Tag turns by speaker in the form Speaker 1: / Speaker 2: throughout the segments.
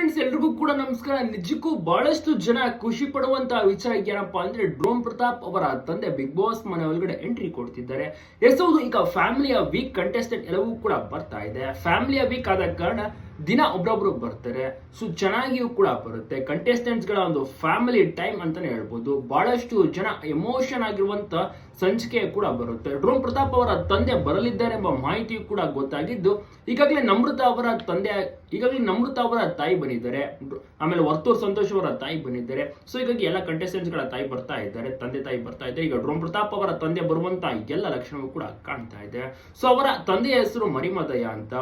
Speaker 1: Friends ಎಲ್ರಿಗೂ ಕೂಡ ನಮಸ್ಕಾರ. ನಿಜಕ್ಕೂ ಬಹಳಷ್ಟು ಜನ ಖುಷಿ ಪಡುವಂತಹ ವಿಚಾರ ಏನಪ್ಪಾ ಅಂದ್ರೆ ಡ್ರೋನ್ ಪ್ರತಾಪ್ ಅವರ ತಂದೆ ಬಿಗ್ ಬಾಸ್ ಮನೆ ಒಳಗಡೆ ಎಂಟ್ರಿ ಕೊಡ್ತಿದ್ದಾರೆ. ಎಸ್ ಹೌದು, ಈಗ ಫ್ಯಾಮಿಲಿಯ ವೀಕ್ ಕಂಟೆಸ್ಟೆಂಟ್ ಎಲ್ಲವೂ ಕೂಡ ಬರ್ತಾ ಇದೆ. ಫ್ಯಾಮಿಲಿಯ ವೀಕ್ ಆದ ಕಾರಣ ದಿನ ಒಬ್ರೊಬ್ರು ಬರ್ತಾರೆ ಸೊ ಚೆನ್ನಾಗಿಯೂ ಕೂಡ ಬರುತ್ತೆ. ಕಂಟೆಸ್ಟೆಂಟ್ಸ್ಗಳ ಒಂದು ಫ್ಯಾಮಿಲಿ ಟೈಮ್ ಅಂತಾನೆ ಹೇಳ್ಬೋದು. ಬಹಳಷ್ಟು ಜನ ಎಮೋಷನ್ ಆಗಿರುವಂತ ಸಂಚಿಕೆ ಕೂಡ ಬರುತ್ತೆ. ಡ್ರೋಮ್ ಪ್ರತಾಪ್ ಅವರ ತಂದೆ ಬರಲಿದ್ದಾರೆ ಎಂಬ ಮಾಹಿತಿಯು ಕೂಡ ಗೊತ್ತಾಗಿದ್ದು, ಈಗಾಗಲೇ ನಮೃತ ಅವರ ತಂದೆ, ಈಗಾಗಲೇ ನಮೃತ ಅವರ ತಾಯಿ ಬಂದಿದ್ದಾರೆ ಆಮೇಲೆ ವರ್ತೂರ್ ಸಂತೋಷ್ ಅವರ ತಾಯಿ ಬಂದಿದ್ದಾರೆ ಸೊ ಹೀಗಾಗಿ ಎಲ್ಲ ಕಂಟೆಸ್ಟೆಂಟ್ಸ್ಗಳ ತಾಯಿ ಬರ್ತಾ ಇದ್ದಾರೆ, ತಂದೆ ತಾಯಿ ಬರ್ತಾ ಇದ್ದಾರೆ. ಈಗ ಡ್ರೋಮ್ ಪ್ರತಾಪ್ ಅವರ ತಂದೆ ಬರುವಂತ ಎಲ್ಲ ಲಕ್ಷಣವೂ ಕೂಡ ಕಾಣ್ತಾ ಇದೆ. ಸೊ ಅವರ ತಂದೆಯ ಹೆಸರು ಮರಿಮದಯ ಅಂತ.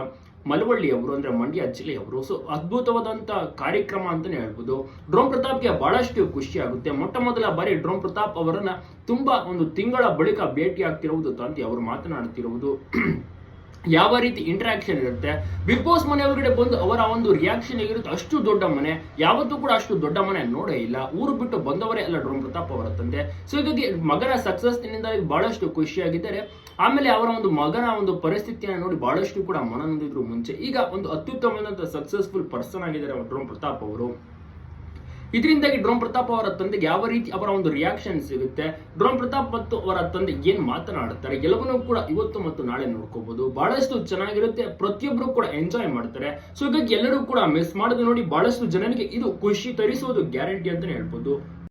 Speaker 1: ಮಳವಳ್ಳಿ ಅವರು ಅಂದ್ರೆ ಮಂಡ್ಯ ಜಿಲ್ಲೆಯವರು. ಸೊ ಅದ್ಭುತವಾದಂತ ಕಾರ್ಯಕ್ರಮ ಅಂತಾನೆ ಹೇಳ್ಬೋದು. ಡ್ರೋನ್ ಪ್ರತಾಪ್ಗೆ ಬಹಳಷ್ಟು ಖುಷಿ ಆಗುತ್ತೆ. ಮೊಟ್ಟ ಮೊದಲ ಬಾರಿ ಡ್ರೋಮ್ ಪ್ರತಾಪ್ ಅವರನ್ನ ತುಂಬಾ ಒಂದು ತಿಂಗಳ ಬಳಿಕ ಭೇಟಿ ಆಗ್ತಿರುವುದು, ತಂದೆ ಅವರು ಮಾತನಾಡ್ತಿರುವುದು ಯಾವ ರೀತಿ ಇಂಟ್ರಾಕ್ಷನ್ ಇರುತ್ತೆ? ಬಿಗ್ ಬಾಸ್ ಮನೆ ಒಳಗಡೆ ಬಂದು ಅವರ ಒಂದು ರಿಯಾಕ್ಷನ್ ಹೇಗಿರುತ್ತೆ ಅಷ್ಟು ದೊಡ್ಡ ಮನೆ. ಯಾವತ್ತೂ ಕೂಡ ಅಷ್ಟು ದೊಡ್ಡ ಮನೆ ನೋಡೇ ಇಲ್ಲ. ಊರು ಬಿಟ್ಟು ಬಂದವರೇ ಅಲ್ಲ ಡ್ರೋಮ್ ಪ್ರತಾಪ್ ಅವರ ತಂದೆ. ಸೊ ಹೀಗಾಗಿ ಮಗನ ಸಕ್ಸಸ್ನಿಂದ ಬಹಳಷ್ಟು ಖುಷಿಯಾಗಿದ್ದಾರೆ. ಆಮೇಲೆ ಅವರ ಒಂದು ಮಗನ ಒಂದು ಪರಿಸ್ಥಿತಿಯನ್ನು ನೋಡಿ ಬಹಳಷ್ಟು ಕೂಡ ಮನನೊಂದಿದ್ರು ಮುಂಚೆ. ಈಗ ಒಂದು ಅತ್ಯುತ್ತಮವಾದಂತಹ ಸಕ್ಸಸ್ಫುಲ್ ಪರ್ಸನ್ ಆಗಿದ್ದಾರೆ ಡ್ರೋನ್ ಪ್ರತಾಪ್ ಅವರು. ಇದರಿಂದಾಗಿ ಡ್ರೋನ್ ಪ್ರತಾಪ್ ಅವರ ತಂದೆಗೆ ಯಾವ ರೀತಿ ಅವರ ಒಂದು ರಿಯಾಕ್ಷನ್ ಸಿಗುತ್ತೆ? ಡ್ರೋನ್ ಪ್ರತಾಪ್ ಮತ್ತು ಅವರ ತಂದೆ ಏನ್ ಮಾತನಾಡುತ್ತಾರೆ ಎಲ್ಲವನ್ನೂ ಕೂಡ ಇವತ್ತು ಮತ್ತು ನಾಳೆ ನೋಡ್ಕೋಬಹುದು ಬಹಳಷ್ಟು ಚೆನ್ನಾಗಿರುತ್ತೆ. ಪ್ರತಿಯೊಬ್ಬರು ಕೂಡ ಎಂಜಾಯ್ ಮಾಡ್ತಾರೆ. ಸೊ ಹೀಗಾಗಿ ಎಲ್ಲರೂ ಕೂಡ ಮಿಸ್ ಮಾಡೋದು ನೋಡಿ ಬಹಳಷ್ಟು ಜನರಿಗೆ ಇದು ಖುಷಿ ತರಿಸುವುದು ಗ್ಯಾರಂಟಿ ಅಂತಾನೆ ಹೇಳ್ಬೋದು.